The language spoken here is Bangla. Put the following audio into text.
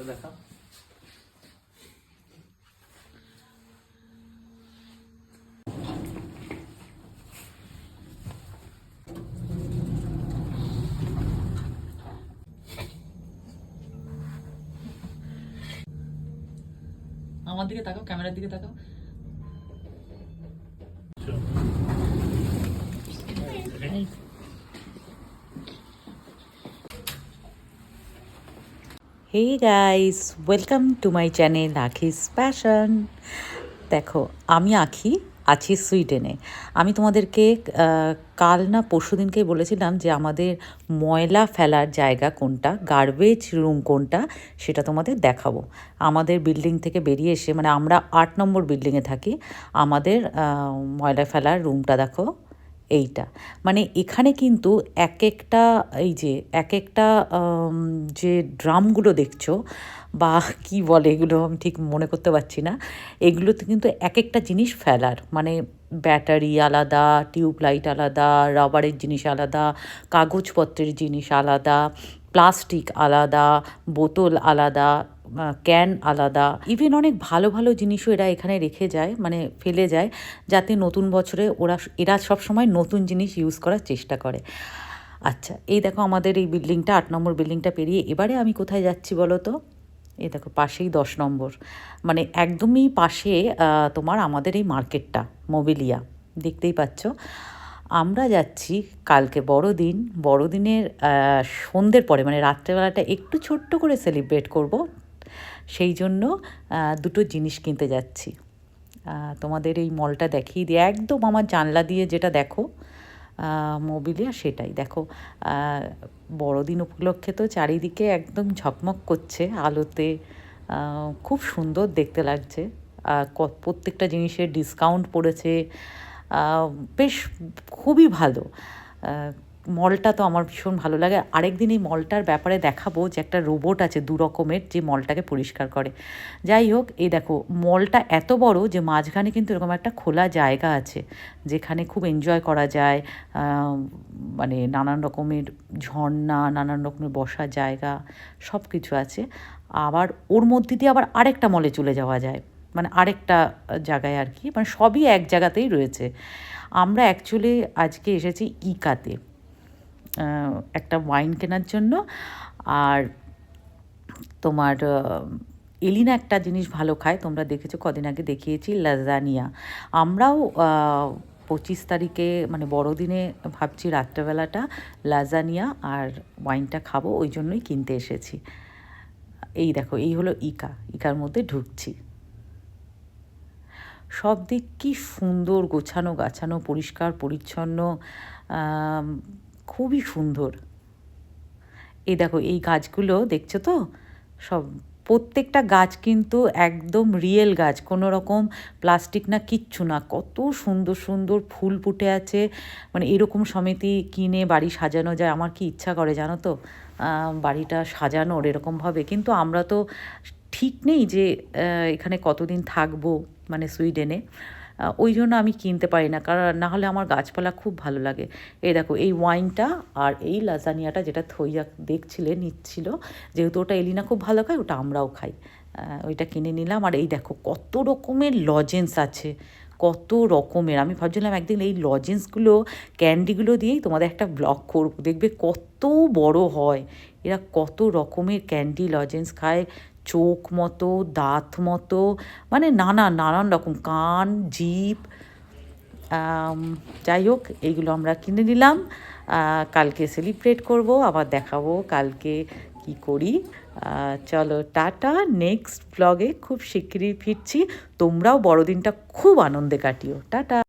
এটা দেখা আমার দিকে তাকাও ক্যামেরার দিকে তাকাও। Hey guys welcome to my channel Akhi's passion দেখো, আমি আখি, আছি সুইডেনে। আমি তোমাদেরকে কাল না পরশু দিনকেই বলেছিলাম যে আমাদের ময়লা ফেলার জায়গা কোনটা গার্বেজ রুম কোনটা, সেটা তোমাদের দেখাবো। আমাদের বিল্ডিং থেকে বেরিয়ে এসে মানে আমরা আট নম্বর বিল্ডিংয়ে থাকি, আমাদের ময়লা ফেলার রুমটা দেখো। এইটা। মানে এখানে কিন্তু এক একটা এই যে এক একটা যে ড্রামগুলো দেখছ, বা কি বলে এগুলো আমি ঠিক মনে করতে পারছি না, এগুলোতে কিন্তু এক একটা জিনিস ফেলার। মানে ব্যাটারি আলাদা, টিউবলাইট আলাদা, রাবারের জিনিস আলাদা, কাগজপত্রের জিনিস আলাদা, প্লাস্টিক আলাদা, বোতল আলাদা ক্যান আলাদা। ইভেন অনেক ভালো ভালো জিনিসও এরা এখানে রেখে যায় মানে ফেলে যায়, যাতে নতুন বছরে ওরা এরা সব সময় নতুন জিনিস ইউজ করার চেষ্টা করে। আচ্ছা এই দেখো আমাদের এই বিল্ডিংটা, আট নম্বর বিল্ডিংটা পেরিয়ে এবারে আমি কোথায় যাচ্ছি বলো তো? এই দেখো, পাশেই দশ নম্বর। মানে একদমই পাশে তোমার আমাদের এই মার্কেটটা, মোবিলিয়া। দেখতেই পাচ্ছ। আমরা যাচ্ছি কালকে বড়দিন। বড়দিনের সন্ধ্যের পরে মানে রাত্রেবেলাটা একটু ছোট্ট করে সেলিব্রেট করব। সেই জন্য দুটো জিনিস কিনতে যাচ্ছি। তোমাদের এই মলটা দেখিয়ে দিয়ে, একদম আমার জানলা দিয়ে যেটা দেখো মোবিলিয়া সেটাই। দেখো বড়দিন উপলক্ষে তো চারিদিকে একদম ঝকমক করছে আলোতে। খুব সুন্দর দেখতে লাগছে। প্রত্যেকটা জিনিসের ডিসকাউন্ট পড়েছে। বেশ, খুবই ভালো। মলটা তো আমার ভীষণ ভালো লাগে। আরেকদিন এই মলটার ব্যাপারে দেখাবো যে একটা রোবট আছে দু রকমের যে মলটাকে পরিষ্কার করে। যাই হোক, এই দেখো, মলটা এত বড় যে মাঝখানে কিন্তু এরকম একটা খোলা জায়গা আছে, যেখানে খুব এনজয় করা যায় মানে নানান রকমের ঝর্ণা, নানান রকমের বসার জায়গা সব কিছু আছে। আবার ওর মধ্যে দিয়ে আবার আরেকটা মলে চলে যাওয়া যায় মানে আরেকটা জায়গায় আর কি মানে সবই এক জায়গাতেই রয়েছে। আমরা অ্যাকচুয়ালি আজকে এসেছি ইকাতে। একটা ওয়াইন কেনার জন্য। আর তোমার এলিনা একটা জিনিস ভালো খায়, তোমরা দেখেছ, কদিন আগে দেখিয়েছি লাজানিয়া আমরাও পঁচিশ তারিখে মানে বড়দিনে ভাবছি রাত্রেবেলাটা লাজানিয়া আর ওয়াইনটা খাব, ওই জন্যই কিনতে এসেছি। এই দেখো, এই হলো ইকা, ইকার মধ্যে ঢুকছি। সব দিক কী সুন্দর গোছানো গাছানো পরিষ্কার, পরিচ্ছন্ন খুবই সুন্দর। এই দেখো, এই গাছগুলো দেখছ তো? সব, প্রত্যেকটা গাছ কিন্তু একদম রিয়েল গাছ, কোনো রকম প্লাস্টিক না, কিচ্ছু না। কত সুন্দর সুন্দর ফুল ফুটে আছে। মানে এরকম সমিতি কিনে বাড়ি সাজানো যায়, আমার কি ইচ্ছা করে জানো তো? বাড়িটা সাজানোর এরকমভাবে কিন্তু আমরা তো ঠিক নেই যে এখানে কতদিন থাকব মানে সুইডেনে। ওই জন্য আমি কিনতে পারি না। কারণ না হলে আমার গাছপালা খুব ভালো লাগে। এই দেখো, এই ওয়াইনটা আর এই লাজানিয়াটা যেটা থইয়া দেখছিলে, নিচ্ছিল, যেহেতু ওটা এলিনা খুব ভালো খায়, ওটা আমরাও খাই। ওইটা কিনে নিলাম। আর এই দেখো, কত রকমের লজেন্স আছে। কত রকমের। আমি ভাবছিলাম একদিন এই লজেন্সগুলো, ক্যান্ডিগুলো দিয়েই তোমাদের একটা ব্লগ করব। দেখবে কত বড় হয়। এরা কত রকমের ক্যান্ডি লজেন্স খায়। চোখ মতো দাঁত মতো মানে নানা নানান রকম কান আম, যাই হোক এইগুলো আমরা কিনে নিলাম। কালকে সেলিব্রেট করব আবার দেখাবো কালকে কি করি। চলো টাটা নেক্সট ব্লগে খুব শিগগিরই ফিরছি। তোমরাও বড়দিনটা খুব আনন্দে কাটিও। টাটা।